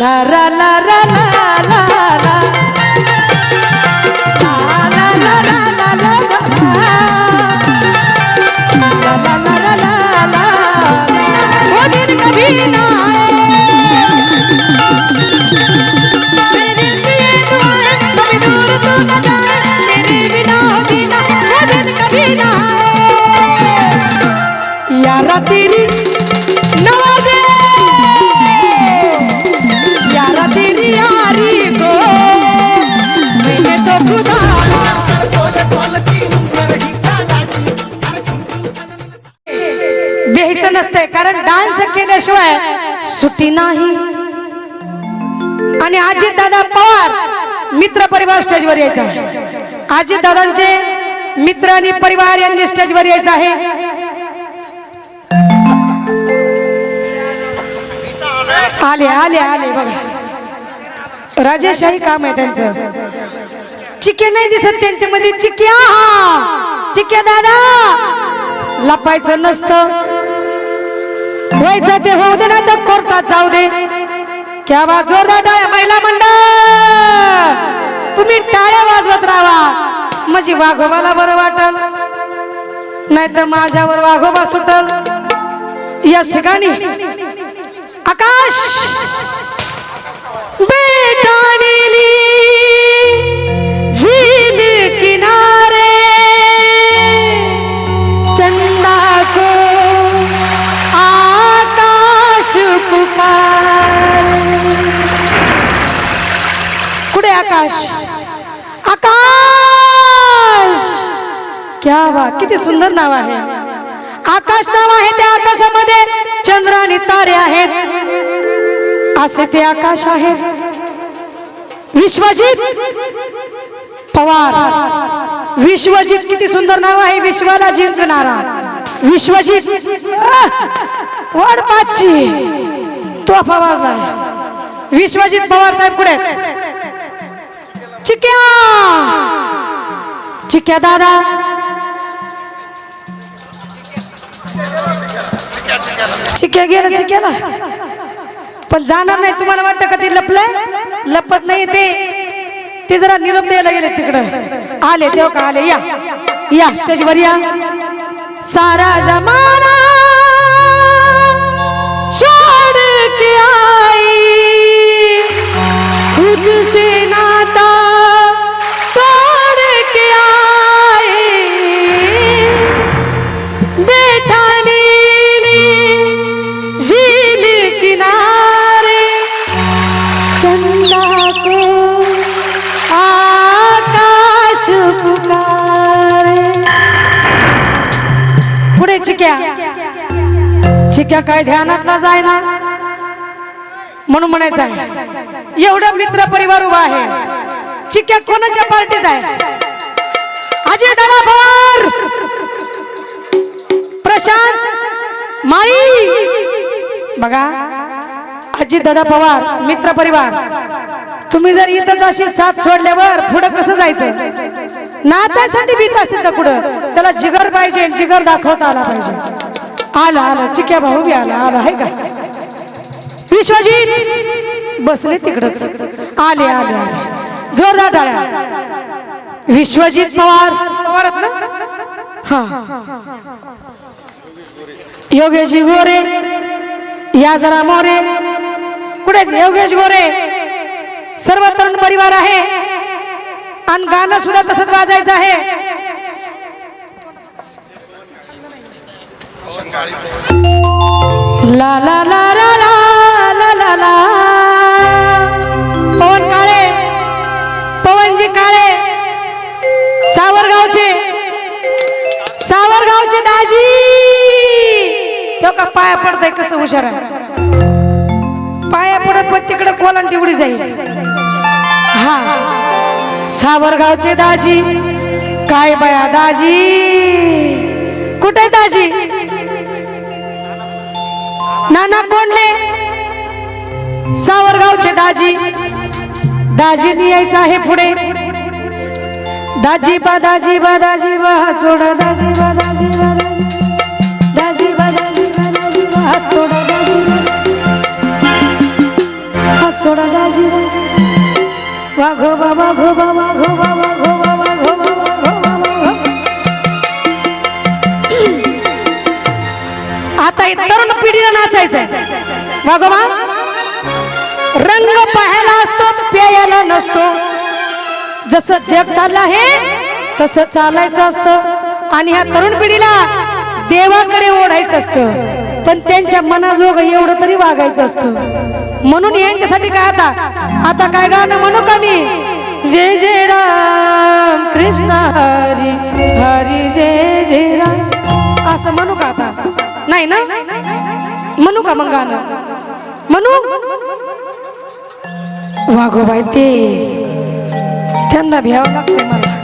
la la la la la केल्याशिवाय सुट्टी नाही. आणि आजी दादा पवार मित्र परिवार स्टेजवर यायचा आजी दादांचे मित्र आणि परिवार यांनी स्टेजवर यायचं आहे. आले आले आले बघा. राजेशाही काम आहे त्यांचं. चिके नाही दिसत त्यांच्यामध्ये. चिक्या चिक्या दादा लपायचं नसतं. व्हायचं ते होऊ दे ना तर कोर्टात जाऊ दे. क्या बा जोरदार टाळ्या महिला मंडळ! तुम्ही टाळ्या वाजवत राहा. म्हणजे वाघोबाला बरं वाटल. नाही तर माझ्यावर वाघोबा सुटल. याच ठिकाणी आकाश! बेटा आकाश. आकाश. क्या वा किती सुंदर नाव आहे. आकाश नाव आहे त्या आकाशामध्ये. चंद्र आणि तारे आहेत. असे ते आकाश आहे. विश्वजित पवार. विश्वजित किती सुंदर नाव आहे. विश्वाला जिंकणारा. विश्वजित. आह! पाचची तो वाजला विश्वजित पवार साहेब कुठे? चिक्या! चिक्या दादा! चिक्या गेलं चिक्याला पण जाणार नाही तुम्हाला वाटतं का ते लपलंय? लपत नाही ते. ते जरा निरोप द्यायला गेले तिकडं. आले तेव्हा हो का आले. या. या स्टेजवर या. सारा जमाना छोड़ के आई. खुद से नाता तोड़ के आए। बेटा नीली झील किनारे चंदा को आकाश पुकारे। पुढे चिक्या. चिक्या काय ध्यानातला जाय ना म्हणून म्हणायचं आहे. एवढं मित्र परिवार उभा आहे. चिक्या कोणाच्या पार्टीच आहे? अजय दादा पवार प्रशांत माळी! बघा अजित दादा पवार मित्र परिवार. तुम्ही जर इथंच अशी साथ सोडल्यावर पुढं कसं जायचं नाचायसाठी भीत असतील का कुठं? त्याला जिगर पाहिजे जिगर दाखवता आला पाहिजे. आला आला चिक्या भाऊ बी आला आला आहे का? विश्वजित बसले तिकडच. आले आले आले. जोरदार टाळ्या. विश्वजित पवार. पवारच ना? हा. योगेश गोरे. या जरा मोरे. कुठे? योगेश गोरे. सर्व तरुण परिवार आहे. आणि गाणं सुद्धा तसंच वाजायचं आहे. ला ला ला ला ला. सावरगावचे दाजी! तो का पाया पडतय कसं हुशार पाया पडत पण तिकडे कोलांटी उडी जाईल. हा. सावरगावचे दाजी! काय बया दाजी! कुठे दाजी? नाना कोणले सावरगावचे दाजी! दाजीनी यायचं आहे पुढे. दाजी बा दाजी बा दाजी बा सोडा दाजी बा दाजी बा दाजी बा दाजी बा दाजी बा हात दाजी बा हात सोडा दाजी बा। वाघो बाबा घो बाबा घो बाबा घो बाबा घो बाबा घो बाबा आता तरुण पिढीला नाचायचंय. वाघोबा रंग पाहायला असतो प्यायला नसतो. जसं जग चाललं आहे तसं चालायचं असतं. आणि ह्या तरुण पिढीला देवाकडे ओढायचं असतं. पण त्यांच्या मनाजोग एवढं तरी वागायचं असतं. म्हणून यांच्यासाठी काय आता? आता काय गाणं म्हणू का मी? जय जय राम कृष्ण हरी हरी जय जय राम. असं म्हणू का आता? नाही ना? म्हणू का मग गाणं? म्हणू? वाघोबाई ते त्यांना भ्यावं लागते मला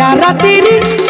যারা তিরিশ